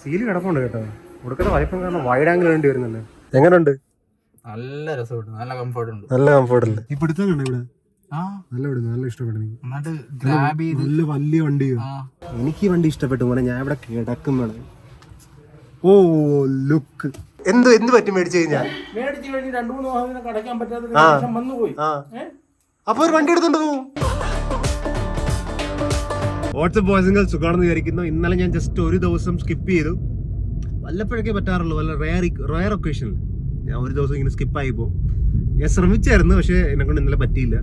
Seal കിടപ്പുണ്ട് കേട്ടോ. കൊടുക്കുന്ന വൈഫും കാരണം വൈഡ് ആംഗിൾ വേണ്ടി വരുന്നുണ്ട്. എങ്ങനെയുണ്ട് നല്ല രസമുണ്ട്. നല്ല കംഫർട്ട് ഉണ്ട്. നല്ല കംഫർട്ട് ഉണ്ട്. ഈ പിടുത്തം കണ്ടോ ഇവിടെ? ആ. നല്ല പിടുത്തം നല്ല ഇഷ്ടപ്പെട്ടു എനിക്ക്. നല്ല വലിയ വണ്ടി ആ. എനിക്ക് ഈ വണ്ടി ഇഷ്ടപ്പെട്ടു മോനെ ഞാൻ ഇവിടെ കിടക്കുമ്പോഴാണ്. ഓ ലുക്ക് എന്ത് എന്ത് പറ്റും മേടിച്ചു കഴിഞ്ഞാൽ? മേടിച്ച് കഴിഞ്ഞ് രണ്ടു മൂന്ന് മാസം കടക്കാൻ പറ്റാത്ത വന്നു പോയി ആ. അപ്പൊ ഒരു വണ്ടി എടുത്തോണ്ട് പോകും വാട്സപ്പ് വോയിസിങ്ങൾ സുഖമാണെന്ന് വിചാരിക്കുന്നു. ഇന്നലെ ഞാൻ ജസ്റ്റ് ഒരു ദിവസം സ്കിപ്പ് ചെയ്തു. വല്ലപ്പോഴൊക്കെ പറ്റാറുള്ളൂ. വല്ല റയർ റയർ ഒക്കേഷനിൽ ഞാൻ ഒരു ദിവസം ഇങ്ങനെ സ്കിപ്പായി പോകും. ഞാൻ ശ്രമിച്ചായിരുന്നു പക്ഷേ എന്നെ കൊണ്ട് ഇന്നലെ പറ്റിയില്ല.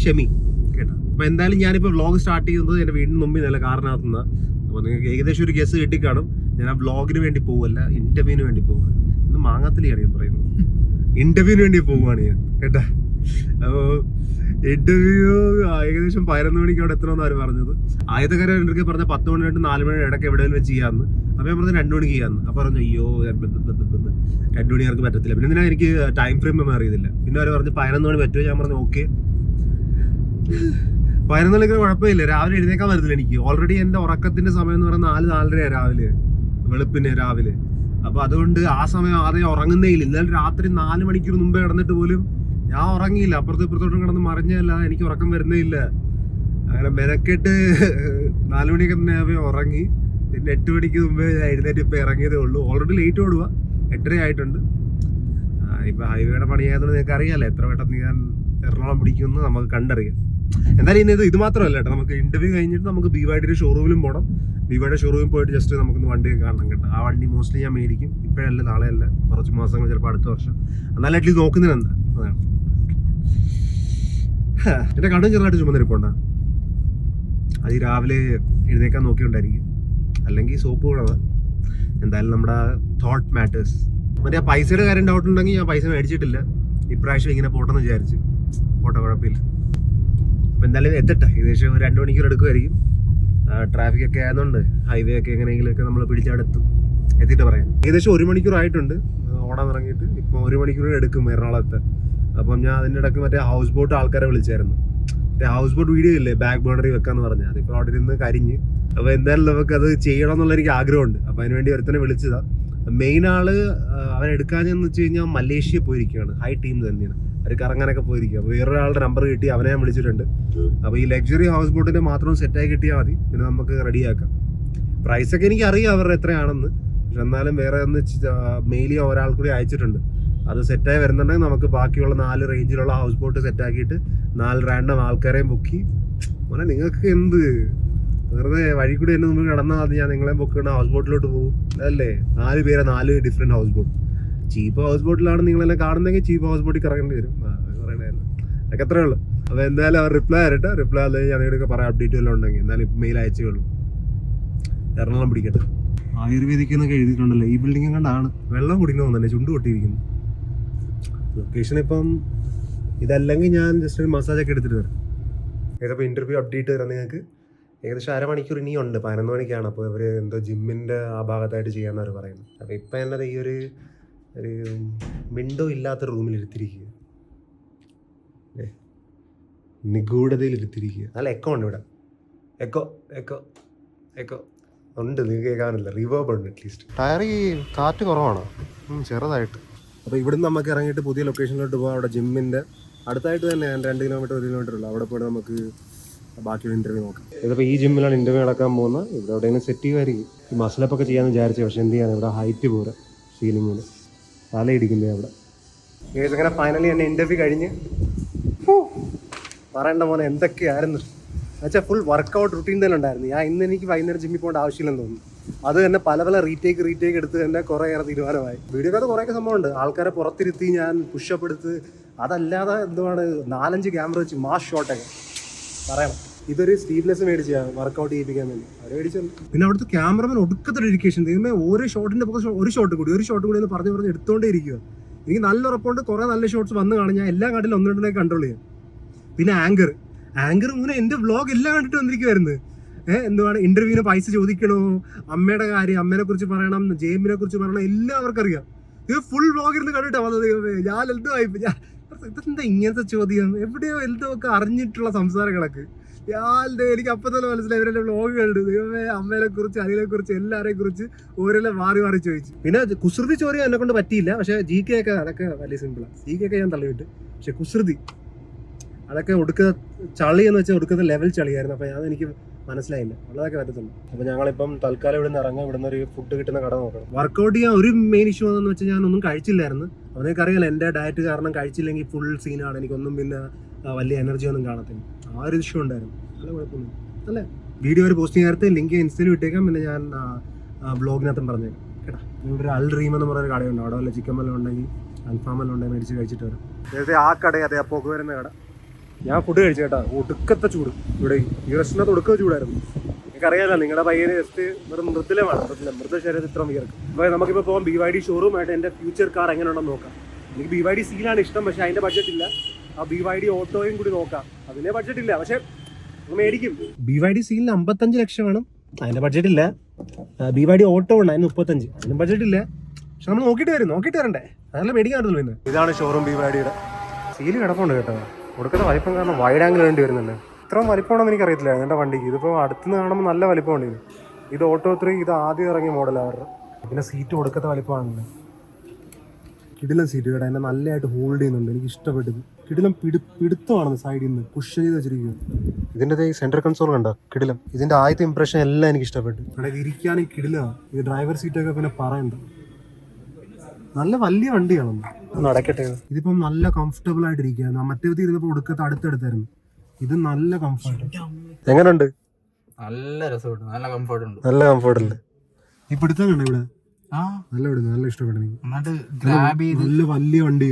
ഷെമി കേട്ടോ. അപ്പോൾ എന്തായാലും ഞാനിപ്പോൾ വ്ളോഗ് സ്റ്റാർട്ട് ചെയ്യുന്നത് എന്റെ വീടിന് മുമ്പിൽ നല്ല കാറിനകത്തുനിന്ന്. അപ്പോൾ നിങ്ങൾക്ക് ഏകദേശം ഒരു ഗസ് കിട്ടിക്കാണും. ഞാൻ ആ വ്ളോഗിന് വേണ്ടി പോവല്ല ഇന്റർവ്യൂവിന് വേണ്ടി പോവുക ഇന്ന് മാങ്ങാത്തലിയാണ് ഞാൻ പറയുന്നത്. ഇന്റർവ്യൂവിന് വേണ്ടി പോവുകയാണ് ഞാൻ. കേട്ടാ. അപ്പോൾ ഇന്റർവ്യൂ ഏകദേശം പതിനൊന്ന് മണിക്ക് അവിടെ എത്തണമെന്ന് അവർ പറഞ്ഞത്. ആദ്യത്തെ കാര്യം എന്റെ പറഞ്ഞ പത്ത് മണി തൊട്ട് നാല് മണി ഇടയ്ക്ക് എവിടെയെങ്കിലും വെച്ച് ചെയ്യാമെന്ന് അപ്പോൾ ഞാൻ പറഞ്ഞു രണ്ട് മണിക്ക് ചെയ്യാമെന്ന് അപ്പോൾ പറഞ്ഞു അയ്യോ രണ്ട് മണി അവർക്ക് പറ്റത്തില്ല. പിന്നെ എന്തിനാ എനിക്ക് ടൈം ഫ്രെയിം ഒന്നും അറിയത്തില്ല. പിന്നെ അവർ പറഞ്ഞു പതിനൊന്ന് മണി പറ്റുമോ? ഞാൻ പറഞ്ഞു ഓക്കെ. പതിനൊന്ന് മണിക്ക് കുഴപ്പമില്ല. രാവിലെ എഴുന്നേക്കാൻ വരുന്നില്ല എനിക്ക്. ഓൾറെഡി എന്റെ ഉറക്കത്തിന്റെ സമയം എന്ന് പറഞ്ഞാൽ നാല് നാലരയാണ് രാവിലെ. വെളുപ്പിന് രാവിലെ. അപ്പൊ അതുകൊണ്ട് ആ സമയം ആദ്യം ഉറങ്ങുന്നേ ഇല്ല. ഇന്നലെ രാത്രി നാല് മണിക്കൂർ മുമ്പേ കിടന്നിട്ട് പോലും ഞാൻ ഉറങ്ങിയില്ല. അപ്പുറത്തും ഇപ്പുറത്തോട്ടും കിടന്ന് മറിഞ്ഞല്ല എനിക്ക് ഉറക്കം വരുന്നേ ഇല്ല. അങ്ങനെ മെനക്കെട്ട് നാല് മണിക്ക് തന്നെ ആവേ ഉറങ്ങി. പിന്നെ എട്ട് മണിക്ക് മുമ്പേ ഞാൻ എഴുന്നേറ്റ് ഇപ്പം ഇറങ്ങിയതേ ഉള്ളൂ. ഓൾറെഡി ലേറ്റ് ഓടുക എട്ടര ആയിട്ടുണ്ട്. ഇപ്പം ഹൈവേയുടെ പണിയായതുകൊണ്ട് നിങ്ങൾക്ക് അറിയാമല്ലോ എത്ര പെട്ടെന്ന് ഞാൻ എറണാകുളം പിടിക്കുമെന്ന് നമുക്ക് കണ്ടറിയാം. എന്തായാലും ഇന്ന് ഇത് ഇത് മാത്രമല്ല കേട്ടോ. നമുക്ക് ഇന്റർവ്യൂ കഴിഞ്ഞിട്ട് നമുക്ക് ബി വൈഡിയുടെ ഷോറൂമിലും പോകണം ബി വൈയുടെ ഷോറൂമിൽ പോയിട്ട് ജസ്റ്റ് നമുക്കൊന്ന് വണ്ടി കാണണം കേട്ടോ. ആ വണ്ടി മോസ്റ്റ്ലി ഞാൻ മേടിക്കും. ഇപ്പോഴല്ല നാളെയല്ല. കുറച്ച് മാസങ്ങൾ ചിലപ്പോൾ അടുത്ത വർഷം. എന്നാലും അറ്റ്ലീസ്റ്റ് നോക്കുന്നതിന് എന്താ അതാണ്. എന്റെ കടും ചെറുതായിട്ട് ചുമന്നിരിപ്പുണ്ട അത് രാവിലെ എഴുന്നേക്കാൻ നോക്കിയോണ്ടായിരിക്കും അല്ലെങ്കിൽ സോപ്പ് കൂടെ എന്തായാലും നമ്മുടെ തോട്ട് മാറ്റേഴ്സ് മറ്റേ ആ പൈസയുടെ കാര്യം ഡൗട്ട് ഉണ്ടെങ്കിൽ ഞാൻ പൈസ മേടിച്ചിട്ടില്ല. ഇപ്രാവശ്യം ഇങ്ങനെ പോട്ടെന്ന് വിചാരിച്ചു. പോട്ടെ കുഴപ്പമില്ല. അപ്പം എന്തായാലും എത്തട്ടെ. ഏകദേശം ഒരു രണ്ട് മണിക്കൂർ എടുക്കുമായിരിക്കും ട്രാഫിക് ഒക്കെ ആയതുകൊണ്ട് ഹൈവേ ഒക്കെ എങ്ങനെയെങ്കിലുമൊക്കെ നമ്മൾ പിടിച്ചെടുത്തും എത്തിയിട്ട് പറയാം. ഏകദേശം ഒരു മണിക്കൂർ ആയിട്ടുണ്ട്. ഓടാൻ തുടങ്ങിയിട്ട് ഇപ്പോൾ ഒരു മണിക്കൂർ എടുക്കും എറണാകുളത്ത്. അപ്പം ഞാൻ അതിന്റെ ഇടയ്ക്ക് മറ്റേ ഹൗസ് ബോട്ട് ആൾക്കാരെ വിളിച്ചായിരുന്നു. മറ്റേ ഹൗസ് ബോട്ട് വീഡിയോ ഇല്ലേ ബാക്ക് ബോണ്ടറി വെക്കാന്ന് പറഞ്ഞാൽ അതിപ്പോൾ അവിടെ ഇരുന്ന് കരിഞ്ഞ്. അപ്പോൾ എന്തായാലും നമുക്ക് അത് ചെയ്യണം എന്നുള്ള എനിക്ക് ആഗ്രഹമുണ്ട്. അപ്പോൾ അതിനുവേണ്ടി ഒരുത്തനെ വിളിച്ചതാണ് മെയിൻ ആൾ എടുക്കാഞ്ഞെന്ന് വെച്ച് കഴിഞ്ഞാൽ മലേഷ്യ പോയിരിക്കുകയാണ്. ഹൈ ടീം തന്നെയാണ്. അവർ കറങ്ങാനൊക്കെ പോയിരിക്കുക അപ്പോൾ വേറൊരാളുടെ നമ്പർ കിട്ടി. അവനെ ഞാൻ വിളിച്ചിട്ടുണ്ട്. അപ്പോൾ ഈ ലക്ഷറി ഹൗസ് ബോട്ടിന്റെ മാത്രം സെറ്റായി കിട്ടിയാൽ മതി. പിന്നെ നമുക്ക് റെഡിയാക്കാം. പ്രൈസൊക്കെ എനിക്ക് അറിയാം അവരുടെ എത്രയാണെന്ന്. പക്ഷെ എന്നാലും വേറെ ഒന്ന് മെയിലി ഒരാൾ കൂടി അയച്ചിട്ടുണ്ട്. അത് സെറ്റായി വരുന്നുണ്ടെങ്കിൽ നമുക്ക് ബാക്കിയുള്ള നാല് റേഞ്ചിലുള്ള ഹൗസ് ബോട്ട് സെറ്റാക്കിയിട്ട് നാല് റാൻഡം ആൾക്കാരെയും ബുക്കി മോനെ നിങ്ങൾക്ക് എന്ത്? വെറുതെ വഴി കൂടി എന്നെ മുമ്പ് കിടന്നാൽ മതി. ഞാൻ നിങ്ങളെ ബുക്ക് പൊക്കുന്ന ഹൗസ് ബോട്ടിലോട്ട് പോകും. അല്ലേ നാല് പേരെ നാല് different house boat cheap house ബോട്ടിലാണ് നിങ്ങളെല്ലാം കാണുന്നെങ്കിൽ ചീപ്പ് ഹൗസ് ബോട്ടിൽ കറങ്ങേണ്ടി വരും. അത് പറയണായിരുന്നു അതൊക്കെ അത്രേ ഉള്ളൂ. അപ്പോൾ എന്തായാലും അവർ റിപ്ലൈ ആയിട്ട് റിപ്ലൈ അല്ലെങ്കിൽ ഞാൻ ഇവിടെയൊക്കെ പറയാം അപ്ഡേറ്റ് വല്ലതും ഉണ്ടെങ്കിൽ. എന്തായാലും ഇപ്പം മെയിൽ അയച്ചേ ഉള്ളൂ. എറണാകുളം പിടിക്കട്ടെ. ആയുർവേദിക് എന്നൊക്കെ എഴുതിയിട്ടുണ്ടല്ലോ. ഈ ബിൽഡിംഗ് കണ്ടാണ് വെള്ളം കുടിക്കണമെന്ന് തന്നെ ചുണ്ട് പൊട്ടിയിരിക്കുന്നു. ലൊക്കേഷൻ ഇപ്പം ഇതല്ലെങ്കിൽ ഞാൻ ജസ്റ്റ് ഒരു മസാജ് ഒക്കെ എടുത്തിട്ട് തരാം ഏതപ്പോൾ ഇന്റർവ്യൂ അപ്ഡേറ്റ് തരാം നിങ്ങൾക്ക്. ഏകദേശം അരമണിക്കൂർ ഇനിയുണ്ട് പതിനൊന്ന് മണിക്കാണ്. അപ്പോൾ ഇവർ എന്തോ ജിമ്മിന്റെ ആ ഭാഗത്തായിട്ട് ചെയ്യാമെന്നവർ അവർ പറയുന്നത്. അപ്പോൾ ഇപ്പം എന്നത് ഈ ഒരു ഒരു വിൻഡോ ഇല്ലാത്ത റൂമിൽ എടുത്തിരിക്കുക നിഗൂഢതയിൽ എടുത്തിരിക്കുക അല്ല എക്കോ ഉണ്ട് ഇവിടെ. എക്കോ എക്കോ എക്കോ ഉണ്ട്. നിങ്ങൾക്ക് കേൾക്കാനില്ല. റിവേർബ് ഉണ്ട് അറ്റ്ലീസ്റ്റ് ടയർ ഈ കാറ്റ് കുറവാണോ? ചെറുതായിട്ട്. അപ്പോൾ ഇവിടുന്ന് നമുക്ക് ഇറങ്ങിയിട്ട് പുതിയ ലൊക്കേഷനിലോട്ട് പോകാം അവിടെ ജിമ്മിന്റെ അടുത്തായിട്ട് തന്നെ രണ്ട് കിലോമീറ്റർ ഒരു കിലോമീറ്റർ ഉള്ളു. അവിടെ പോയിട്ട് നമുക്ക് ബാക്കിയുള്ള ഇന്റർവ്യൂ നോക്കാം. ഇതിപ്പോൾ ഈ ജിമ്മിലാണ് ഇന്റർവ്യൂ നടക്കാൻ പോകുന്നത്. ഇവിടെ എവിടെയെങ്കിലും സെറ്റ് ചെയ്യുമായിരിക്കും ഈ മസിലപ്പ് ഒക്കെ ചെയ്യാമെന്ന് വിചാരിച്ചു പക്ഷേ എന്ത് ചെയ്യാൻ ഇവിടെ ഹൈറ്റ് പോരാ സീലിങ്ങിൽ തലയിടിക്കില്ലേ അവിടെ? ഏകദേശം അങ്ങനെ ഫൈനലി എന്നെ ഇന്റർവ്യൂ കഴിഞ്ഞ്. പറയേണ്ട പോലെ മോനെ എന്തൊക്കെയായിരുന്നു? എന്നുവെച്ചാൽ ഫുൾ വർക്കൗട്ട് റുട്ടീൻ തന്നെ ഉണ്ടായിരുന്നു. ഞാൻ ഇന്ന് എനിക്ക് വൈകുന്നേരം ജിമ്മിൽ പോകേണ്ട ആവശ്യമില്ലെന്ന് തോന്നുന്നു. അത് തന്നെ പല പല റീടേക്ക് റീടേക്ക് എടുത്ത് തന്നെ കുറേ ഏറെ തീരുമാനമായി. വീഡിയോക്കകത്ത് കുറേയൊക്കെ സംഭവമുണ്ട്. ആൾക്കാരെ പുറത്തിരുത്തി ഞാൻ പുഷപ്പ് എടുത്ത് അതല്ലാതെ എന്തുവാണ് നാലഞ്ച് ക്യാമറ വെച്ച് മാസ് ഷോട്ടൊക്കെ പറയണം. ഇതൊരു സ്റ്റീവ്നെസ് മേടിച്ചാണ് വർക്കൗട്ട് ചെയ്യിപ്പിക്കാൻ വേണ്ടി. അവർ മേടിച്ചു പിന്നെ അവിടുത്തെ ക്യാമറമാൻ ഒടുക്കത്തെ ഡെഡിക്കേഷൻ തീരുമ്പോൾ ഓരോ ഷോട്ടിന്റെ പുറത്ത് ഒരു ഷോട്ട് കൂടി ഒരു ഷോട്ട് കൂടി എന്ന് പറഞ്ഞ് പറഞ്ഞ് എടുത്തുകൊണ്ടേ ഇരിക്കുക എനിക്ക് നല്ല ഉറപ്പുണ്ട്. കുറേ നല്ല ഷോട്ട്സ് വന്ന് കാണും. ഞാൻ എല്ലാ കാട്ടിലും ഒന്നിടനെ കൺട്രോൾ ചെയ്യാം. പിന്നെ ആങ്കർ ആങ്കർ മൂന്ന് എന്റെ വ്ളോഗ് എല്ലാം കണ്ടിട്ട് വന്നിരിക്കുമായിരുന്നു എന്തുവാണ്? ഇന്റർവ്യൂവിന് പൈസ ചോദിക്കണോ? അമ്മയുടെ കാര്യം അമ്മേനെ കുറിച്ച് പറയണം ജെയിമിനെ കുറിച്ച് പറയണം എല്ലാം അവർക്കറിയാം ഇത് ഫുൾ വ്ളോഗ് നിന്ന് കണ്ടിട്ടാ വന്നത്. ഞാൻ എന്തോ ആയി ഞാൻ ഇതെന്താ ഇങ്ങനത്തെ ചോദ്യം? എവിടെയോ എന്തോ ഒക്കെ അറിഞ്ഞിട്ടുള്ള സംസാരങ്ങളൊക്കെ. ദേ എനിക്ക് അപ്പം തന്നെ മനസ്സിലായി. ഇവരുടെ വ്ളോഗ് കണ്ടു. ദൈവമേ അമ്മേനെ കുറിച്ച് അനിലെ കുറിച്ച് എല്ലാവരെയും കുറിച്ച് ഓരോല്ലാം മാറി മാറി ചോദിച്ചു. പിന്നെ കുസൃതി ചോറി എന്നെ കൊണ്ട് പറ്റിയില്ല. പക്ഷേ ജി കെ ഒക്കെ അതൊക്കെ വലിയ സിമ്പിളാണ് ജി കെ ഒക്കെ ഞാൻ തള്ളിവിട്ട്. പക്ഷെ കുസൃതി. അതൊക്കെ ഒടുക്കുന്ന ചളി എന്ന് വെച്ചാൽ ഒടുക്കുന്ന ലെവൽ ചളിയായിരുന്നു. അപ്പം ഞാൻ എനിക്ക് മനസ്സിലായില്ല. ഉള്ളതൊക്കെ പറ്റത്തുള്ളൂ. അപ്പൊ ഞങ്ങളിപ്പം തൽക്കാലം ഇവിടെ നിന്ന് ഇറങ്ങാം. ഇവിടെ നിന്ന് ഒരു ഫുഡ് കിട്ടുന്ന കട നോക്കണം. വർക്കൗട്ട് ചെയ്യാൻ ഒരു മെയിൻ ഇഷ്യൂ എന്ന് വെച്ചാൽ ഞാൻ ഒന്നും കഴിച്ചില്ലായിരുന്നു അവനൊക്കെ അറിയാലോ എന്റെ ഡയറ്റ് കാരണം കഴിച്ചില്ലെങ്കിൽ ഫുൾ സീനാണ് എനിക്കൊന്നും പിന്നെ വലിയ എനർജി ഒന്നും കാണത്തില്ല. ആ ഒരു ഇഷ്യൂ ഉണ്ടായിരുന്നു. നല്ല കുഴപ്പമൊന്നും അല്ലേ? വീഡിയോ ഒരു പോസ്റ്റ് നേരത്തെ ലിങ്ക് ഇൻസ്റ്റയിൽ വിട്ടേക്കാം പിന്നെ ഞാൻ ബ്ലോഗിനകത്തും പറഞ്ഞേക്കാം. കേട്ടാ? ഒരു അൽ റീം എന്ന് പറയുന്ന കടയുണ്ട്. അവിടെ വല്ല ചിക്കൻ വല്ലതും ഉണ്ടെങ്കിൽ അൽഫാം വല്ലതും ഉണ്ടെങ്കിൽ മേടിച്ച് കഴിച്ചിട്ട് വരാം. നേരത്തെ ആ കട അതെ ആ വരുന്ന കട. ഞാൻ ഫുഡ് കഴിച്ചു കേട്ടാ. ഒടുക്കത്തെ ചൂട്. ഇവിടെ ഈ പ്രശ്നത്തെ ഒടുക്ക ചൂടായിരുന്നു. എനിക്കറിയാലോ നിങ്ങളുടെ പയ്യന് ജസ്റ്റ് വെറും മൃദുലമാണ്. മൃദുലം ശരീരം ഇത്ര വിയർക്കും. അപ്പോൾ നമുക്കിപ്പോൾ പോകാം ബി വൈ ഡി ഷോറൂം ആയിട്ട് എന്റെ ഫ്യൂച്ചർ കാർ എങ്ങനെയുണ്ടെന്ന് നോക്കാം. എനിക്ക് ബി വൈ ഡി സീലാണ് ഇഷ്ടം പക്ഷേ അതിന്റെ ബഡ്ജറ്റ് ഇല്ല. ആ ബി വൈ ഡി ഓട്ടോയും കൂടി നോക്കാം. അതിന്റെ ബഡ്ജറ്റ് ഇല്ല പക്ഷേ മേടിക്കും. ബി വൈ ഡി സീലിന് അമ്പത്തഞ്ച് ലക്ഷം വേണം. അതിന്റെ ബഡ്ജറ്റ് ഇല്ല. ബി വൈ ഡി ഓട്ടോ ഉണ്ട് അതിന് മുപ്പത്തഞ്ച്. അതിന് ബഡ്ജറ്റ് ഇല്ല. പക്ഷെ നമ്മൾ നോക്കിയിട്ട് വരും നോക്കിയിട്ട് വരണ്ടേ? അതല്ല മേടിക്കാൻ പറ്റുള്ളൂ പിന്നെ. ഇതാണ് ഷോറൂം ബി വൈ ഡിയുടെ സീൽ കിടപ്പുണ്ട് കേട്ടോ. കൊടുക്കുന്ന വലിപ്പം കാരണം വൈഡ് ആംഗിൾ വേണ്ടി വരുന്നുണ്ട്. ഇത്രയും വലിപ്പമാണെന്ന് എനിക്ക് അറിയത്തില്ല എന്റെ വണ്ടിക്ക്. ഇതിപ്പോൾ അടുത്തുനിന്ന് കാണുമ്പോൾ നല്ല വലിപ്പമുണ്ട് ഇത്. ഇത് ഓട്ടോ ത്രീ ഇത് ആദ്യം ഇറങ്ങിയ മോഡലാണ് അവരുടെ. പിന്നെ സീറ്റ് കൊടുക്കത്തെ വലിപ്പമാണല്ലോ. കിടിലം സീറ്റ് കേട്ടോ. എന്നെ നല്ലതായിട്ട് ഹോൾഡ് ചെയ്യുന്നുണ്ട്. എനിക്ക് ഇഷ്ടപ്പെട്ടത്. കിടിലം പിടി പിടുത്തമാണ് സൈഡിൽ നിന്ന് പുഷ് ചെയ്ത് വെച്ചിരിക്കുന്നത് ഇതിന്റെ ഈ സെൻട്രൽ കൺസോൾ കണ്ടോ? കിടിലം ഇതിന്റെ ആദ്യത്തെ ഇംപ്രഷൻ എല്ലാം എനിക്ക് ഇഷ്ടപ്പെട്ടു. ഇവിടെ ഇരിക്കാനും കിടിലാണ് ഇത് ഡ്രൈവർ സീറ്റൊക്കെ പിന്നെ പറയണ്ട. നല്ല വലിയ വണ്ടിയാണ്. നടക്കട്ടെ ഇതിപ്പം നല്ല കംഫർട്ടബിൾ ആയിട്ടിരിക്കുകയാണ്. മറ്റേ മറ്റേത് ഇരുന്നപ്പോൾ ഒടുക്കത്ത് അടുത്തടുത്തായിരുന്നു. ഇത് നല്ല കംഫർട്ട് എങ്ങനെയുണ്ട് നല്ല രസമുണ്ട്. നല്ല കംഫർട്ട് ഉണ്ട്. നല്ല കംഫർട്ട് ഉണ്ട്. ഈ പിടുത്തം കണ്ടോ ഇവിടെ? നല്ല പിടുത്തം നല്ല ഇഷ്ടപ്പെട്ടു എനിക്ക്. എന്നിട്ട് ഗ്രാബ് ചെയ്ത് നല്ല വലിയ വണ്ടി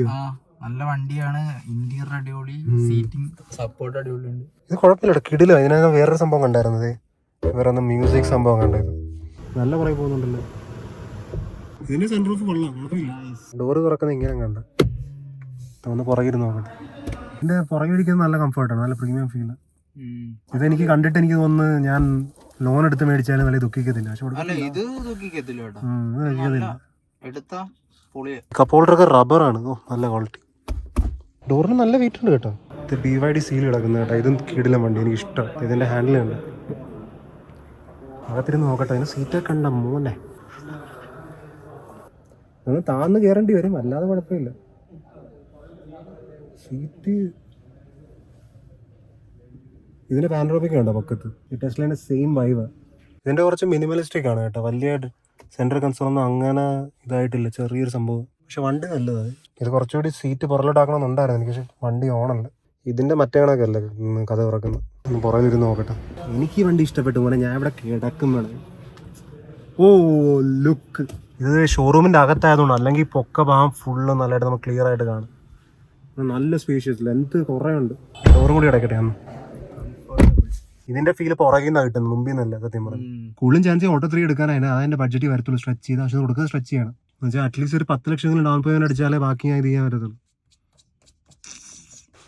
നല്ല വണ്ടിയാണ്. ഇന്റീരിയർ അടിപൊളി സീറ്റിംഗ് സപ്പോർട്ട് അടിപൊളി ഉണ്ട് ഇത് കുഴപ്പമില്ല കിടില. ഇതിനകം വേറൊരു സംഭവം കണ്ടായിരുന്നത്. വേറെ മ്യൂസിക് സംഭവം കണ്ടായിരുന്നു. നല്ല പുറകെ പോകുന്നുണ്ടല്ലോ. ഇതിന്റെ സെൻട്രൽ ഓഫ് കൊള്ളാം കുഴപ്പമില്ല. ഡോറ് തുറക്കുന്ന ഇങ്ങനെ കണ്ട. ഒന്ന് പുറകിരുന്ന് നോക്കട്ടെ ഇതിന്റെ പുറകെ ഇരിക്കുന്നത് നല്ല കംഫർട്ടാണ് നല്ല പ്രീമിയം ഫീൽ ഇതെനിക്ക് കണ്ടിട്ട് എനിക്ക് തോന്നുന്നു ഞാൻ ലോൺ എടുത്ത് മേടിച്ചാലും നല്ല ദുഃഖിക്കത്തില്ല. പക്ഷെ അല്ല ഇത് ദുഃഖിക്കത്തില്ല കപ്പ് ഹോൾഡറൊക്കെ റബ്ബറാണ് ഓ നല്ല ക്വാളിറ്റി ഡോറിന് നല്ല വെയിറ്റ് ഉണ്ട് കേട്ടോ. ഇത് ബി വൈ ഡി സീൽ കിടക്കുന്ന കേട്ടോ. ഇതും കീടില വണ്ടി എനിക്ക് ഇഷ്ടം ഇതിന്റെ ഹാൻഡിൽ ഉണ്ട് അകത്തിരുന്ന് നോക്കട്ടെ അതിന് സീറ്റൊക്കെ ഉണ്ടോ മോനെ? ഒന്ന് താന്ന് കയറേണ്ടി വരും. അല്ലാതെ കുഴപ്പമില്ല. സീറ്റ് ഇതിന് പാൻഡ്രോപ്പിക് ഉണ്ടോ പക്കത്ത്? ഈ ടെസ്റ്റിലെ സെയിം വൈവ് ഇതിന്റെ കുറച്ച് മിനിമലിസ്റ്റിക് ആണ് കേട്ടോ. വലിയ സെൻട്രൽ കൺസോൾ ഒന്നും അങ്ങനെ ഇതായിട്ടില്ല. ചെറിയൊരു സംഭവം. പക്ഷെ വണ്ടി നല്ലതാണ് ഇത് കുറച്ചുകൂടി സീറ്റ് പുറലോട്ടാക്കണമെന്നുണ്ടായിരുന്നു എനിക്ക്. പക്ഷെ വണ്ടി ഓണല്ല. ഇതിന്റെ മറ്റേ കണക്കല്ല അല്ലേ കഥ തുറക്കുന്നത് ഒന്ന് പുറകിലിരുന്ന് നോക്കട്ടെ. എനിക്ക് വണ്ടി ഇഷ്ടപ്പെട്ടു പോലെ ഞാൻ ഇവിടെ കിടക്കുന്നതാണ് ഓ ലുക്ക് ഇത് ഷോറൂമിന്റെ അകത്തായതുകൊണ്ട് അല്ലെങ്കിൽ പൊക്ക ഭാഗം ഫുള്ള് നല്ലതായിട്ട് നമുക്ക് ക്ലിയർ ആയിട്ട് കാണും. നല്ല സ്പേഷ്യസ് ലെങ്ത് കുറേ ഉണ്ട്. ഡോറും കൂടി അടയ്ക്കട്ടെ അന്ന് ഇതിന്റെ ഫീൽ പുറകിൽ നിന്നാണ് കിട്ടുന്നത് മുമ്പിൽ നിന്നല്ല സത്യം പറഞ്ഞു കൂടുതലും ചാൻസ് ഓട്ടോ ത്രീ എടുക്കാനാണ് അതിന്റെ ബഡ്ജറ്റ് വരത്തുള്ളൂ. സ്ട്രെച്ച് ചെയ്ത് പക്ഷെ കൊടുക്കുക സ്ട്രെച്ച് ചെയ്യണം. എന്ന് വെച്ചാൽ അറ്റ്ലീസ്റ്റ് ഒരു പത്ത് ലക്ഷം ഡൗൺ പേയ്മെന്റ് അടിച്ചാലേ ബാക്കി ഞാൻ ഇത് ചെയ്യാൻ പറ്റത്തുള്ളൂ.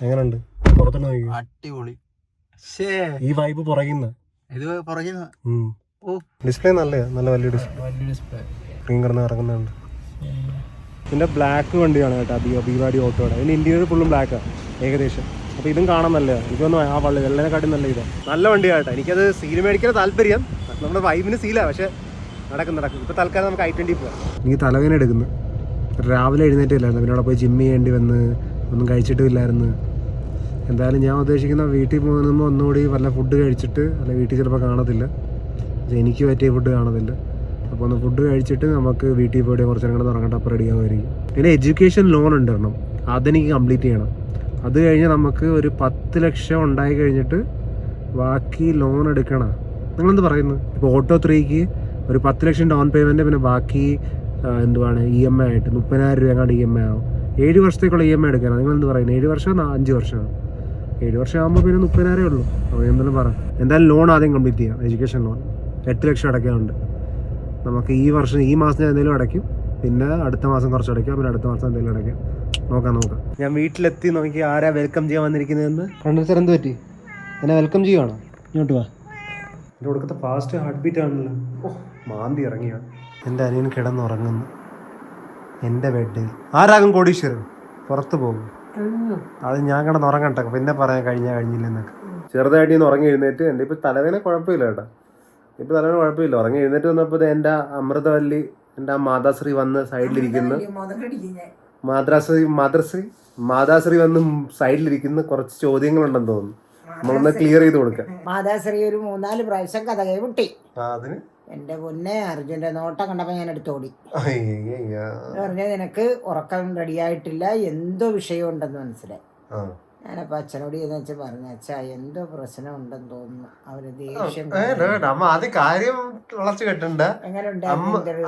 എങ്ങനെയുണ്ട് നോക്കി. അടിപൊളി. ഈ വൈബ് പുറകിൽ ഇത് പുറകിൽ ഓ. ഡിസ്പ്ലേ നല്ല നല്ല വലിയ ഡിസ്പ്ലേ വലിയ ഡിസ്പ്ലേ സ്ക്രീൻ കിടന്ന് ഇറങ്ങുന്നുണ്ട് ഇതിന്റെ ബ്ലാക്ക് വണ്ടിയാണ് കേട്ടോ ബി ബിവാടി ഓട്ടോയുടെ ഇതിന്റെ ഇന്റീരിയർ ഫുള്ളും ബ്ലാക്കാണ് ഏകദേശം. അപ്പോൾ ഇതും കാണാൻ നല്ലതാണ് എനിക്കൊന്നും ആ വള്ളി വെള്ളനെക്കാട്ടി നല്ല ഇതാണ് നല്ല വണ്ടിയാട്ടോ എനിക്കത് സീൽ മേടിക്കാൻ താല്പര്യം. നമ്മുടെ വൈബിന് സീലാണ് പക്ഷെ നടക്കും നടക്കും. ഇപ്പോൾ തൽക്കാലം നമുക്ക് ഐ ട്വന്റി പോകാം. എനിക്ക് തലവേന എടുക്കുന്നു. രാവിലെ എഴുന്നേറ്റില്ലായിരുന്നു പിന്നെ അവിടെ പോയി ജിമ്മ് ചെയ്യേണ്ടി വന്ന് ഒന്നും കഴിച്ചിട്ടും ഇല്ലായിരുന്നു. എന്തായാലും ഞാൻ ഉദ്ദേശിക്കുന്ന വീട്ടിൽ പോകുമ്പോൾ ഒന്നുകൂടി വല്ല ഫുഡ് കഴിച്ചിട്ട് അല്ല വീട്ടിൽ ചിലപ്പോൾ കാണത്തില്ല. എനിക്ക് പറ്റിയ ഫുഡ് കാണത്തില്ല. അപ്പോൾ ഒന്ന് ഫുഡ് കഴിച്ചിട്ട് നമുക്ക് വീട്ടിൽ പോയിട്ട് കുറച്ച് നേരം കൂടെ ഉറങ്ങട്ടെ അപ്പോൾ റെഡിയാകുമായിരിക്കും പിന്നെ എഡ്യൂക്കേഷൻ ലോൺ ഉണ്ട് അതെനിക്ക് കംപ്ലീറ്റ് ചെയ്യണം. അത് കഴിഞ്ഞ് നമുക്ക് ഒരു പത്ത് ലക്ഷം ഉണ്ടായി കഴിഞ്ഞിട്ട് ബാക്കി ലോൺ എടുക്കണം. നിങ്ങളെന്ത് പറയുന്നു? ഇപ്പോൾ ഓട്ടോ ത്രീക്ക് ഒരു പത്ത് ലക്ഷം ഡൗൺ പേയ്മെന്റ് പിന്നെ ബാക്കി എന്തുവാണ് ഇ എം ഐ ആയിട്ട് മുപ്പതിനായിരം രൂപ എങ്ങാണ്ട് ഇ എം ഐ ആവും. ഏഴ് വർഷത്തേക്കുള്ള ഇ എം ഐ എടുക്കണം. നിങ്ങൾ എന്ത് പറയുന്നത് ഏഴ് വർഷം അഞ്ച് വർഷമാണ് ഏഴ് വർഷം ആകുമ്പോൾ പിന്നെ മുപ്പതിനായിരമേ ഉള്ളൂ. അപ്പോൾ എന്തെങ്കിലും പറ. എന്തായാലും ലോൺ ആദ്യം കംപ്ലീറ്റ് ചെയ്യാം എഡ്യൂക്കേഷൻ ലോൺ എട്ട് ലക്ഷം അടയ്ക്കാനുണ്ട്. നമുക്ക് ഈ വർഷം ഈ മാസം ഞാൻ എന്തെങ്കിലും അടയ്ക്കും. പിന്നെ അടുത്ത മാസം കുറച്ച് അടയ്ക്കാം. പിന്നെ അടുത്ത മാസം എന്തെങ്കിലും അടയ്ക്കാം. നോക്കാം നോക്കാം. ഞാൻ വീട്ടിലെത്തി നോക്കി ആരാ വെൽക്കം ചെയ്യാൻ വന്നിരിക്കുന്നതെന്ന്? കണ്ടു സാർ എന്ത് പറ്റി? എന്നെ വെൽക്കം ചെയ്യുവാണോ? ഇങ്ങോട്ട് വാ. എന്റെ കൊടുക്കത്തെ ഫാസ്റ്റ് ഹാർട്ട് ബീറ്റ് ആണല്ലോ. ഓ മാന്തി ഇറങ്ങിയ? എന്റെ അനിയൻ കിടന്നുറങ്ങുന്നു. എന്റെ ബെഡിൽ ആരാകും കോടീശ്വരൻ? പുറത്ത് പോകും. അത് ഞാൻ കിടന്ന് ഉറങ്ങട്ടെ പിന്നെ പറയാൻ കഴിഞ്ഞാൽ കഴിഞ്ഞില്ലെന്നൊക്കെ. ചെറുതായിട്ട് ഇന്ന് ഉറങ്ങി എഴുന്നേറ്റ്. എന്റെ ഇപ്പൊ തലവേന കുഴപ്പമില്ല കേട്ടോ. ഇപ്പൊ നല്ലൊരു കുഴപ്പമില്ല. ഉറങ്ങി എഴുന്നേറ്റ് വന്നപ്പോൾ എന്റെ അമൃതവല്ലി എന്റെ ആ മാതാശ്രീ വന്ന് സൈഡിലിരിക്കുന്നു. മാതാശ്രീ മാതൃശ്രീ മാതാശ്രീ വന്ന് സൈഡിലിരിക്കുന്ന. കുറച്ച് ചോദ്യങ്ങളുണ്ടെന്ന് തോന്നുന്നു. നമ്മളൊന്ന് ക്ലിയർ ചെയ്ത് കൊടുക്കാം. മാതാശ്രീ ഒരു മൂന്നാൽ പ്രാവശ്യം കഥ കൈവിട്ടി അതിന്? എന്റെ പൊന്നെ അർജുന്റെ നോട്ടം കണ്ടപ്പോ ഞാൻ എടുത്തോടി. പറഞ്ഞ നിനക്ക് ഉറക്കം റെഡിയായിട്ടില്ല എന്തോ വിഷയം ഉണ്ടെന്ന് മനസ്സിലായി. ഞാനപ്പോൾ അച്ഛനോട് ചെയ്തെന്ന് വെച്ചാൽ പറഞ്ഞു അച്ഛാ എന്തോ പ്രശ്നം ഉണ്ടെന്ന് തോന്നുന്നു. അവർ ദേഷ്യം അമ്മ അത് കാര്യം വളച്ചു കെട്ടണ്ട.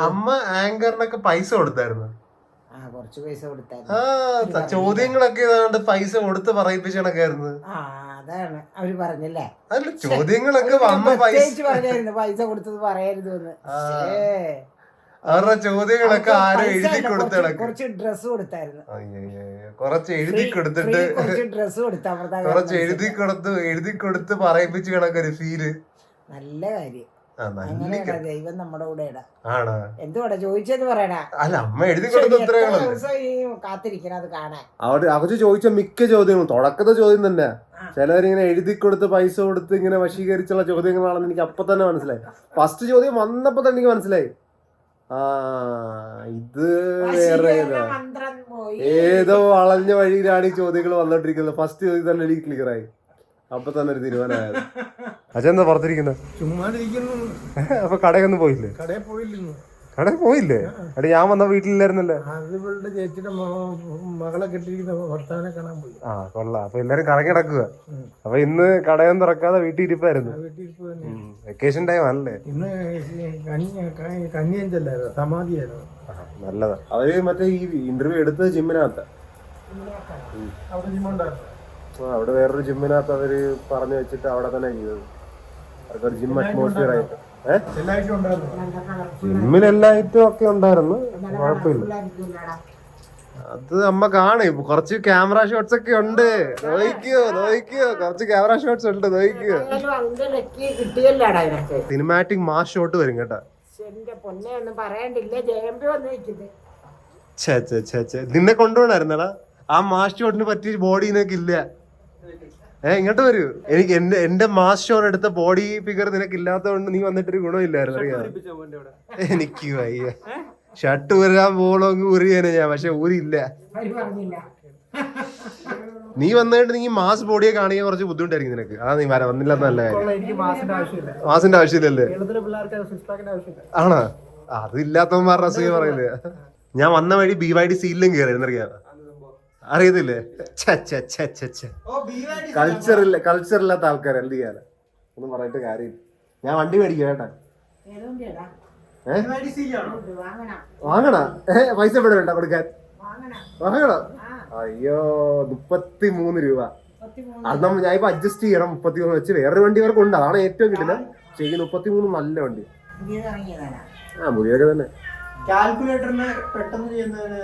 അമ്മ ആങ്കറിനൊക്കെ പൈസ കൊടുത്തായിരുന്നു. ആ കുറച്ച് പൈസ കൊടുത്തായിരുന്നു. ചോദ്യങ്ങളൊക്കെ ഏതാണ്ട് പൈസ കൊടുത്ത് പറയിപ്പിച്ചണക്കായിരുന്നു. അതാണ്. അവർ പറഞ്ഞല്ലേ? ചോദ്യങ്ങളൊക്കെ പൈസ കൊടുത്തത് പറയരുത്. അവരുടെ ചോദ്യങ്ങളൊക്കെ ആരും എഴുതി അല്ല, കുറച്ച് ഡ്രസ് കൊടുത്തായിരുന്നു. കുറച്ച് എഴുതി കൊടുത്തിട്ട് കുറച്ച് ഡ്രസ് കുറച്ച്. എഴുതി കൊടുത്ത് എഴുതി കൊടുത്ത് പറയിപ്പിച്ച് കിടക്കൊരു ഫീൽ നല്ല കാര്യം. ആ നല്ല അങ്ങനെയാണ് ദൈവം നമ്മുടെ കൂടെ എന്തുവാടാ ചോദിച്ചത് പറയടാ. അല്ല അമ്മ എഴുതി കാത്തിരിക്കണം അത് കാണാൻ? അവിടെ അവർ ചോദിച്ച മിക്ക ചോദ്യങ്ങളും തുടക്കത്തെ ചോദ്യം തന്നെ. ചിലവരിങ്ങനെ എഴുതി കൊടുത്ത് പൈസ കൊടുത്ത് ഇങ്ങനെ വശീകരിച്ചുള്ള ചോദ്യങ്ങളാണെന്ന് എനിക്ക് അപ്പൊ തന്നെ മനസ്സിലായി. ഫസ്റ്റ് ചോദ്യം വന്നപ്പോ തന്നെ എനിക്ക് മനസ്സിലായി. ആ ഇത് വേറെ ഏതാ? മന്ത്രം പോയി. ഏതോ വളഞ്ഞ വഴിയിലാണ് ഈ ചോദ്യങ്ങൾ വന്നോണ്ടിരിക്കുന്നത്. ഫസ്റ്റ് ചോദ്യം തന്നെ എനിക്ക് ക്ലിയർ ആയി. അപ്പൊ തന്നെ ഒരു തീരുമാനമായത്. അച്ഛൻ എന്താ പുറത്തിരിക്കുന്നത് ചുമ്മാതിരിക്കുന്നു അപ്പൊ കടയൊന്നും പോയില്ലേ? കടയിൽ പോയില്ലെന്നു. കടയിൽ പോയില്ലേ? അവിടെ ഞാൻ വന്ന വീട്ടിലില്ലായിരുന്നല്ലേ? ഇവളുടെ ചേച്ചിയുടെ മകളെ കെട്ടിയിരിക്കുന്ന ഭർത്താവിനെ കാണാൻ പോയി. ആ കൊള്ളാം. അപ്പൊ എല്ലാരും കറങ്ങി കിടക്കുക അപ്പൊ ഇന്ന് കടയൊന്നും തുറക്കാതെ വീട്ടിൽ ഇരിപ്പായിരുന്നു. വീട്ടിൽ ഇരിപ്പ് തന്നെ വെക്കേഷൻ ടൈം ആണല്ലേ? ഇന്ന് കഞ്ഞി കഞ്ഞിയഞ്ചല്ലായിരുന്നു സമാധിയായിരുന്നു? നല്ലതാ. അവർ മറ്റേ ഈ ഇന്റർവ്യൂ എടുത്തത് ജിമ്മിനകത്ത് അവിടെ വേറൊരു ജിമ്മിനകത്ത് അവർ പറഞ്ഞു വെച്ചിട്ട് അവിടെ തന്നെ ചെയ്തത്. അവർക്കൊരു ജിം അറ്റ്മോസ്ഫിയർ ആയിട്ട്. എല്ലായിട്ടും ജിമ്മിൽ എല്ലാ ഐറ്റവും ഒക്കെ ഉണ്ടായിരുന്നു. കുഴപ്പമില്ല. അത് നമ്മ കാണും. കുറച്ച് ക്യാമറ ഷോട്ട്സ് ഒക്കെ ഉണ്ട്. നോയിക്കോ നോയിക്കോ കുറച്ച് ക്യാമറ ഷോട്ട്സ് ഉണ്ട്. നോയിക്കോ സിനിമാറ്റിക് മാസ് ഷോട്ട് വരും കേട്ടോ. നിന്നെ കൊണ്ടുപോകണായിരുന്നടാ. ആ മാസ് ഷോട്ടിന് പറ്റിയ ബോഡി നിനക്ക് ഇല്ല. ഏ ഇങ്ങോട്ട് വരൂ. എനിക്ക് എന്റെ എന്റെ മാസ് ഷോട്ട് എടുത്ത ബോഡി ഫിഗർ നിനക്ക് ഇല്ലാത്തതുകൊണ്ട് നീ വന്നിട്ടൊരു ഗുണമില്ലായിരുന്നു. അറിയാം എനിക്ക് വയ്യ. ഷർട്ട് വരാൻ പോകണമെങ്കിൽ ഊരിയേനെ ഞാൻ പക്ഷെ പറഞ്ഞില്ല. നീ വന്നിട്ട് നീ മാസ് ബോഡിയെ കാണിക്കാൻ കുറച്ച് ബുദ്ധിമുട്ടായിരിക്കും നിനക്ക്. അതാ നീ വരാ വന്നില്ല നല്ല കാര്യം. എനിക്ക് മാസിന്റെ ആവശ്യമില്ല. മാസിന്റെ ആവശ്യമില്ലല്ലേ? ആണോ? അതില്ലാത്തവൻ പറഞ്ഞ അസുഖം പറയില്ലേ? ഞാൻ വന്ന വഴി ബി വൈ ഡി സീലിലും കയറി അറിയാം അറിയത്തില്ലേ? കൾച്ചർ ഇല്ല കൾച്ചർ ഇല്ലാത്ത ആൾക്കാർ എന്ത് ചെയ്യാനാ? ഒന്നും പറഞ്ഞിട്ട് കാര്യമില്ല. ഞാൻ വണ്ടി മേടിക്കാം കേട്ടാ. വാങ്ങണം. വാങ്ങണ? ഏ പൈസ ഇവിടെ വേണ്ട കൊടുക്കാൻ. വാങ്ങണ. വാങ്ങണോ? അയ്യോ മുപ്പത്തി മൂന്ന് രൂപ അത് നമ്മ ഞാൻ ഇപ്പൊ അഡ്ജസ്റ്റ് ചെയ്യണം മുപ്പത്തി മൂന്ന് വെച്ച് വേറൊരു വണ്ടി അവർക്ക് ഉണ്ട് അതാണ് ഏറ്റവും കിട്ടില്ല ചെയ്യുന്ന മുപ്പത്തി മൂന്ന് നല്ല വണ്ടി. ആ മുറിയൊക്കെ തന്നെ. കാൽക്കുലേറ്ററിന് പെട്ടെന്ന് ചെയ്യുന്നതിന്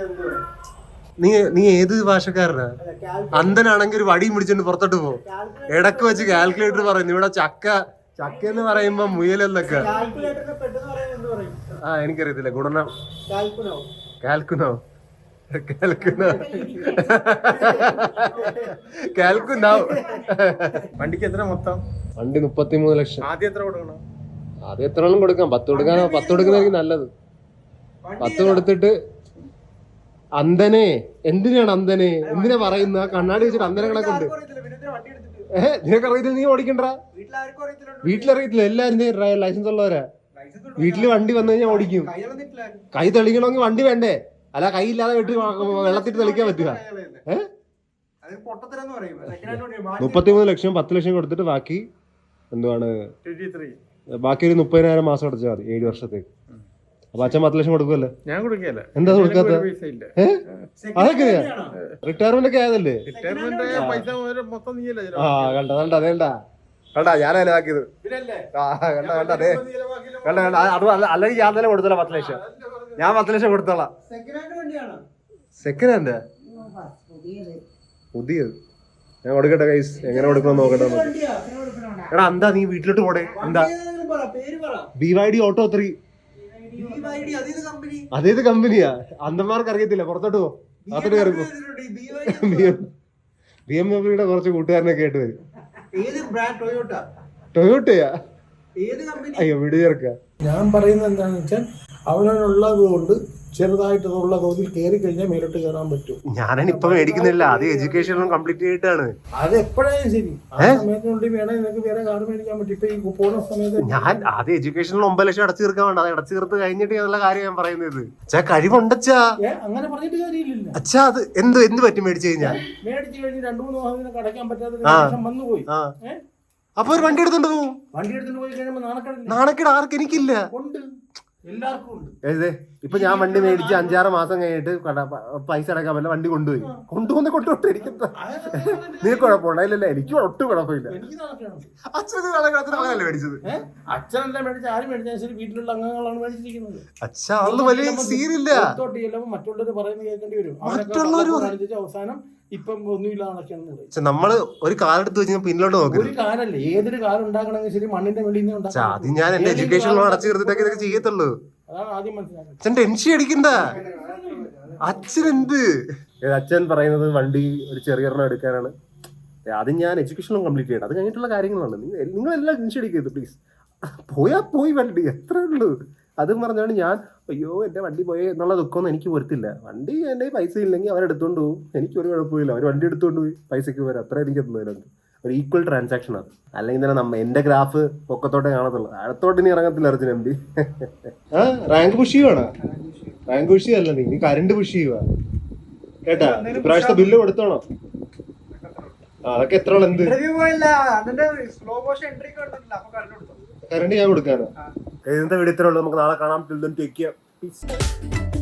നീ നീ ഏത് ഭാഷക്കാരനാ? അന്ധനാണെങ്കിൽ ഒരു വടി പിടിച്ചോണ്ട് പുറത്തോട്ട് പോകും ഇടയ്ക്ക് വെച്ച് കാൽക്കുലേറ്റർ പറയുന്നു. ഇവിടെ ചക്ക ചക്ക എന്ന് പറയുമ്പോ മുയലെന്നൊക്കെ കാൽക്കുലേറ്ററിന് പെട്ടെന്ന് പറയാൻ എന്ത് പറയും ആ എനിക്കറിയത്തില്ല. ഗുണനം. കാൽക്കുനോ. കാൽക്കുനോ. കാൽക്കുനോ. വണ്ടിക്ക് എത്ര മൊത്തം? വണ്ടി മുപ്പത്തിമൂന്ന് ലക്ഷം. ആദ്യം എത്ര കൊടുക്കണം? ആദ്യം എത്ര എണ്ണം കൊടുക്കാം. പത്ത് കൊടുക്കാനോ പത്ത് കൊടുക്കുന്നതായിരിക്കും നല്ലത്. പത്ത് കൊടുത്തിട്ട് അന്തനെ എന്തിനാണ് അന്തനെ എന്തിനാ പറയുന്ന ആ കണ്ണാടി വെച്ചിട്ട് അന്ധനെ ഉണ്ട് ഏഹ് നിനക്ക് അറിയത്തില്ല. നീ ഓടിക്കണ്ട? വീട്ടിലറിയത്തില്ല. എല്ലാരും ലൈസൻസ് ഉള്ളവരാ. വീട്ടിൽ വണ്ടി വന്നു കഴിഞ്ഞാൽ ഓടിക്കും. കൈ തെളിക്കണമെങ്കിൽ വണ്ടി വേണ്ടേ? അല്ല കൈ ഇല്ലാതെ വീട്ടിൽ വെള്ളത്തിട്ട് തെളിക്കാൻ പറ്റുക. മുപ്പത്തിമൂന്ന് ലക്ഷം പത്ത് ലക്ഷം കൊടുത്തിട്ട് ബാക്കി എന്തുവാണ്? ബാക്കി ഒരു മുപ്പതിനായിരം മാസം അടച്ചാൽ മതി ഏഴ് വർഷത്തേക്ക്. അപ്പൊ അച്ഛൻ പത്ത് ലക്ഷം കൊടുക്കുമല്ലേ ഞാൻ കൊടുക്കില്ല എന്താ കൊടുക്കാത്ത? അതൊക്കെ റിട്ടയർമെന്റ് ഒക്കെ ആയതല്ലേ? റിട്ടയർമെന്റ് പൈസ മൊത്തം നീയല്ലേ ആ കണ്ട കണ്ട അതേണ്ട കണ്ടാ ഞാൻ ആക്കിയത് ആ കണ്ട കണ്ട അതെ കണ്ട കണ്ട അത് അല്ല അല്ലെങ്കിൽ ഞാൻ തന്നെ കൊടുത്തല്ല പത്ത് ലക്ഷം. ഞാൻ പത്ത് ലക്ഷം കൊടുത്തോളാം. സെക്കൻഡ് ഹാൻഡ് പുതിയത്. ഞാൻ കൊടുക്കട്ടെ കൈസ് എങ്ങനെ കൊടുക്കണം നോക്കട്ടെ എടാ എന്താ നീ വീട്ടിലോട്ട് പോടെ എന്താ? B Y D auto three അതേത് കമ്പനിയാ അന്തന്മാർക്ക് അറിയത്തില്ല പുറത്തോട്ട് പോ. അകത്തോട്ട് കയറിപ്പോ ബി എം ഡബ്ല്യൂടെ കുറച്ച് കൂട്ടുകാരനൊക്കെ ആയിട്ട് വരും. ഏത് ബ്രാൻഡ് ടൊയോട്ട ടൊയോട്ടയാ ഏത് കമ്പനി അയ്യോ വിടു ഞാൻ പറയുന്നത് എന്താണെന്ന് വെച്ചാൽ അവനവനുള്ളത് കൊണ്ട് ചെറുതായിട്ടുള്ള തോതിൽ കയറി കഴിഞ്ഞാൽ മേലോട്ട് കയറാൻ പറ്റും. ഞാനാണ് ഇപ്പൊ മേടിക്കുന്നില്ല. അത് എഡ്യൂക്കേഷൻ കംപ്ലീറ്റ് ചെയ്തിട്ടാണ് അത് എപ്പോഴായാലും ശരി. ആ സമയത്തിനുള്ളിൽ വേണേ നിനക്ക് വേറെ കാർഡ് മേടിക്കാൻ പറ്റും. ഇപ്പൊ ഈ പോണ സമയത്ത് ഞാൻ അത് എഡ്യൂക്കേഷനിൽ ഒമ്പത് ലക്ഷം അടച്ചു തീർക്കാൻ വേണ്ട. അത് അടച്ചു തീർത്ത് കഴിഞ്ഞിട്ട് എന്നുള്ള കാര്യം ഞാൻ പറയുന്നത്. അച്ഛാ കഴിവുണ്ടച്ചാ? അങ്ങനെ പറഞ്ഞിട്ട് കാര്യമില്ല അച്ഛാ അത് എന്ത് എന്ത് പറ്റി മേടിച്ചു കഴിഞ്ഞാൽ മേടിച്ചു കഴിഞ്ഞ് രണ്ടു മൂന്ന് മാസം നിനക്ക് അടയ്ക്കാൻ പറ്റാത്ത വന്നുപോയി? അപ്പൊ ഒരു വണ്ടി എടുത്തുണ്ടോ വണ്ടി എടുത്തിട്ട് പോയി കഴിയുമ്പോൾ നാണക്കേട് നാണക്കേട് ആർക്കെനിക്കില്ല ഉണ്ട്. ഏതേ? ഇപ്പൊ ഞാൻ വണ്ടി മേടിച്ച് അഞ്ചാറ് മാസം കഴിഞ്ഞിട്ട് പൈസ അടക്കാൻ പറ്റില്ല വണ്ടി കൊണ്ടുപോയി. കൊണ്ടുപോകുന്ന കൊണ്ടുപോട്ടെ എനിക്ക്? നീ കുഴപ്പമുണ്ടായില്ലല്ലോ എനിക്ക് ഒട്ടും കുഴപ്പമില്ല. അച്ഛൻ അവനല്ലേ മേടിച്ചത്? അച്ഛനല്ല മേടിച്ച ആരും മേടിച്ചാൽ വീട്ടിലുള്ള അംഗങ്ങളാണ് മേടിച്ചിരിക്കുന്നത്. അച്ഛാ അത് വലിയ സീനില്ല മറ്റുള്ളവർ പറയുന്നത് കേൾക്കേണ്ടി വരും. അവസാനം ഇപ്പം ഒന്നുമില്ല നടക്കണം നമ്മൾ ഒരു കാലെടുത്ത് വെച്ച് ഞാൻ പിന്നിലോട്ട് നോക്കും ഒരു കാലല്ല ഏതൊരു കാലം ഉണ്ടാക്കണമെങ്കിൽ ശരി മണ്ണിന്റെ വെളിയിൽ നിന്ന് ഉണ്ടാക്കാം അത് ഞാൻ എന്റെ എഡ്യൂക്കേഷൻ ലോൺ അടച്ചു തീർത്തിട്ടൊക്കെ ഇതൊക്കെ ചെയ്യത്തുള്ളൂ. അതാണ് ആദ്യം മനസ്സിലാക്കുന്നത് അച്ഛൻ ടെൻഷൻ അടിക്കണ്ട. അച്ഛൻ എന്ത് അച്ഛൻ പറയുന്നത് വണ്ടി ഒരു ചെറിയൊരെണ്ണം എടുക്കാനാണ്. അത് ഞാൻ എഡ്യൂക്കേഷൻ ലോൺ കംപ്ലീറ്റ് ചെയ്യണം. അത് കഴിഞ്ഞിട്ടുള്ള കാര്യങ്ങളാണ് നിങ്ങൾ എല്ലാം ടെൻഷൻ അടിക്കരുത് പ്ലീസ് പോയാ പോയി വണ്ടി എത്ര ഉള്ളൂ. അതും പറഞ്ഞാണ് ഞാൻ അയ്യോ എന്റെ വണ്ടി പോയി എന്നുള്ള ദുഃഖമൊന്നും എനിക്ക് വരുത്തില്ല. വണ്ടി എന്റെ പൈസ ഇല്ലെങ്കിൽ അവരെടുത്തോണ്ട് പോകും എനിക്ക് ഒരു കുഴപ്പമില്ല അവർ വണ്ടി എടുത്തോണ്ട് പോയി പൈസയ്ക്ക് വരും അത്ര എനിക്ക് തന്നതിനകത്ത് ഒരു ഈക്വൽ ട്രാൻസാക്ഷൻ അത് അല്ലെങ്കിൽ തന്നെ നമ്മ എന്റെ ഗ്രാഫ് പൊക്കത്തോട്ടെ കാണത്തുള്ളൂ അടുത്തോട്ട് ഇനി ഇറങ്ങത്തില്ല അർജുൻ എം പി. ആ റാങ്ക് പുഷ് ചെയ്യുവാണ്. റാങ്ക് പുഷ് ചെയ്യല്ല നീ? നീ കരണ്ട് പുഷ് ചെയ്യുക കേട്ടാ? ഇപ്രാവശ്യത്തെ ബില്ല് കൊടുത്തോണോ അതൊക്കെ എത്ര എന്ത് കരണ്ട് ഞാൻ കൊടുക്കാനോ. ഇന്നത്തെ വീഡിയോ ഇത്രേ ഉള്ളൂ. നമുക്ക് നാളെ കാണാം. Till take care